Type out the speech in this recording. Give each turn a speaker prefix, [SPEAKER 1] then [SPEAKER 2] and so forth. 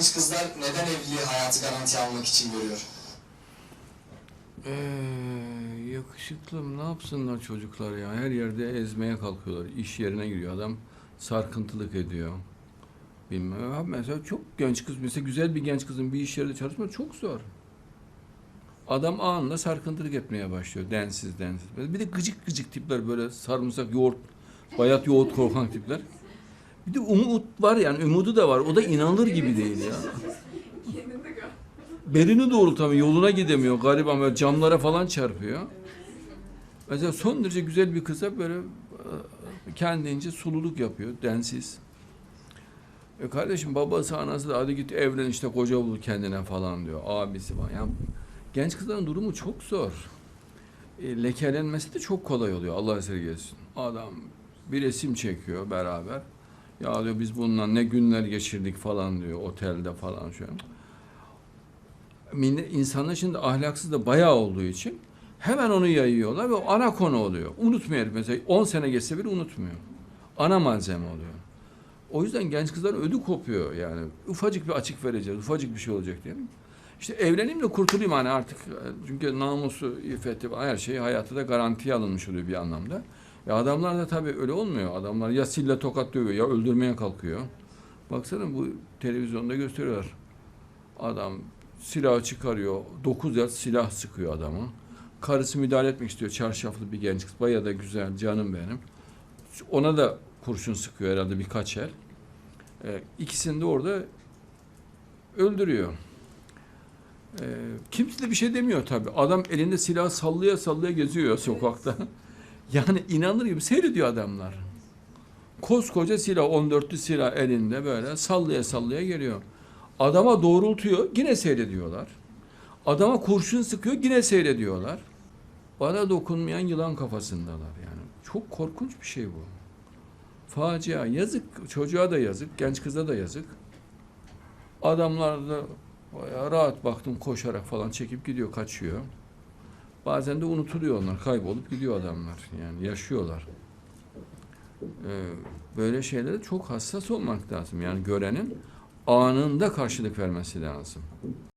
[SPEAKER 1] genç kızlar neden evliliği hayatı garanti almak için görüyor?
[SPEAKER 2] Ee, yakışıklım ne yapsınlar çocuklar ya? Her yerde ezmeye kalkıyorlar. İş yerine giriyor adam sarkıntılık ediyor. Bilmem. Ha, mesela çok genç kız, mesela güzel bir genç kızın bir iş yerinde çalışması çok zor. Adam anında sarkıntılık etmeye başlıyor. Densiz densiz. Bir de gıcık gıcık tipler böyle sarımsak, yoğurt, bayat yoğurt korkan tipler. Bir de umut var yani umudu da var. O da inanılır gibi değil ya. Belini doğrultamıyor, yoluna gidemiyor garip ama camlara falan çarpıyor. Mesela son derece güzel bir kıza böyle e, kendince sululuk yapıyor, densiz. E kardeşim babası anası da hadi git evlen işte koca bul kendine falan diyor. Abisi falan. Yani genç kızların durumu çok zor. E, lekelenmesi de çok kolay oluyor Allah esirgesin. Adam bir resim çekiyor beraber. Ya diyor biz bununla ne günler geçirdik falan diyor otelde falan şu an insanlar şimdi ahlaksız da bayağı olduğu için hemen onu yayıyorlar ve o ana konu oluyor. Unutmuyor mesela 10 sene geçse bile unutmuyor. Ana malzeme oluyor. O yüzden genç kızlar ödü kopuyor yani. Ufacık bir açık vereceğiz, ufacık bir şey olacak diyelim. İşte evleneyim de kurtulayım hani artık. Çünkü namusu, iffeti, her şey hayatı da garantiye alınmış oluyor bir anlamda. Ya adamlar da tabii öyle olmuyor. Adamlar ya sille tokat dövüyor ya öldürmeye kalkıyor. Baksana bu televizyonda gösteriyorlar. Adam silahı çıkarıyor. Dokuz yat silah sıkıyor adama. Karısı müdahale etmek istiyor. Çarşaflı bir genç kız. Bayağı da güzel. Canım benim. Ona da kurşun sıkıyor herhalde birkaç el. Ee, ikisini de orada öldürüyor. Ee, kimse de bir şey demiyor tabii. Adam elinde silah sallaya sallaya geziyor sokakta. Yani inanılır gibi seyrediyor adamlar. Koskoca silah, 14'lü silah elinde böyle sallaya sallaya geliyor. Adama doğrultuyor, yine seyrediyorlar. Adama kurşun sıkıyor, yine seyrediyorlar. Bana dokunmayan yılan kafasındalar yani. Çok korkunç bir şey bu. Facia, yazık. Çocuğa da yazık, genç kıza da yazık. Adamlar da rahat baktım koşarak falan çekip gidiyor, kaçıyor. Bazen de unutuluyor onlar, kaybolup gidiyor adamlar. Yani yaşıyorlar. Ee, böyle şeylere çok hassas olmak lazım. Yani görenin anında karşılık vermesi lazım.